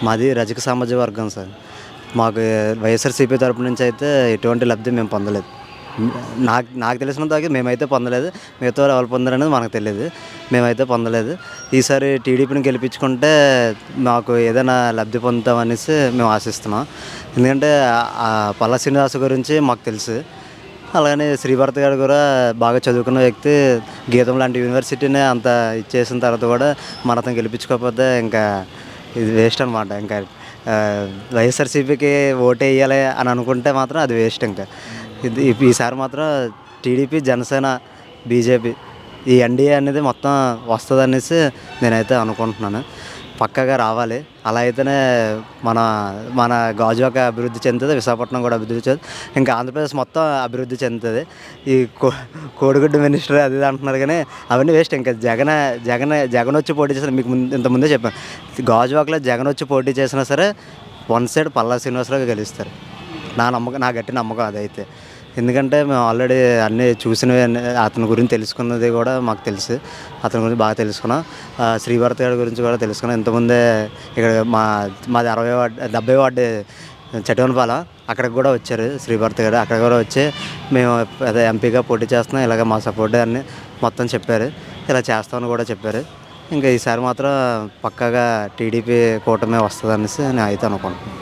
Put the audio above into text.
మాది రజక సామాజిక వర్గం సార్. మాకు వైఎస్ఆర్సీపీ తరపు నుంచి అయితే ఎటువంటి లబ్ధి మేము పొందలేదు. నాకు నాకు తెలిసినంత మేమైతే పొందలేదు. మిగతా వాళ్ళు ఎవరు పొందారనేది మనకు తెలియదు. మేమైతే పొందలేదు. ఈసారి టీడీపీని గెలిపించుకుంటే మాకు ఏదైనా లబ్ధి పొందుతాం అనేసి మేము ఆశిస్తున్నాం. ఎందుకంటే పల్లా శ్రీనివాస్ గురించి మాకు తెలుసు. అలాగనే శ్రీభరత్ గారు కూడా బాగా చదువుకున్న వ్యక్తి. గీతం లాంటి యూనివర్సిటీని అంత ఇచ్చేసిన తర్వాత కూడా మనతో గెలిపించుకోకపోతే ఇంకా ఇది వేస్ట్ అనమాట ఇంకా. వైఎస్ఆర్సీపీకి ఓటు వేయాలి అని అనుకుంటే మాత్రం అది వేస్ట్ ఇంకా. ఇది ఈసారి మాత్రం టీడీపీ జనసేన బీజేపీ ఈ ఎన్డీఏ అనేది మొత్తం వస్తుంది అనేసి నేనైతే అనుకుంటున్నాను. పక్కగా రావాలి. అలా అయితేనే మన మన గాజువాక అభివృద్ధి చెందుతుంది విశాఖపట్నం కూడా అభివృద్ధి చెందుతుంది ఇంకా ఆంధ్రప్రదేశ్ మొత్తం అభివృద్ధి చెందుతుంది. ఈ కో కోడిగుడ్డు మినిస్టర్ అది ఇది అంటున్నారు కానీ అవన్నీ వేస్ట్. ఇంకా జగన్ జగన్ జగన్ వచ్చి పోటీ చేసిన మీకు ముందు ఇంతకుముందే చెప్పాను. గాజువాకలో జగన్ వచ్చి పోటీ చేసినా సరే వన్ సైడ్ పల్లా శ్రీనివాసరావు గెలుస్తారు. నా నమ్మకం నా గట్టి నమ్మకం అదైతే. ఎందుకంటే మేము ఆల్రెడీ అన్నీ చూసినవి అతని గురించి తెలుసుకున్నది కూడా మాకు తెలుసు. అతని గురించి బాగా తెలుసుకున్నాం. ఆ, శ్రీభరత్ గారి గురించి కూడా తెలుసుకున్నాం. ఇంతకుముందే ఇక్కడ మా మాది అరవై వార్డ్ డెబ్బై వార్డు చటవనపాల అక్కడికి కూడా వచ్చారు శ్రీభరత్ గారు. అక్కడ కూడా వచ్చి మేము అదే ఎంపీగా పోటీ చేస్తున్నాం. ఇలాగ మా సపోర్ట్ అని మొత్తం చెప్పారు. ఇలా చేస్తామని కూడా చెప్పారు. ఇంకా ఈసారి మాత్రం పక్కాగా టీడీపీ కూటమి వస్తుంది అనేసి నేను అయితే అనుకుంటున్నాను.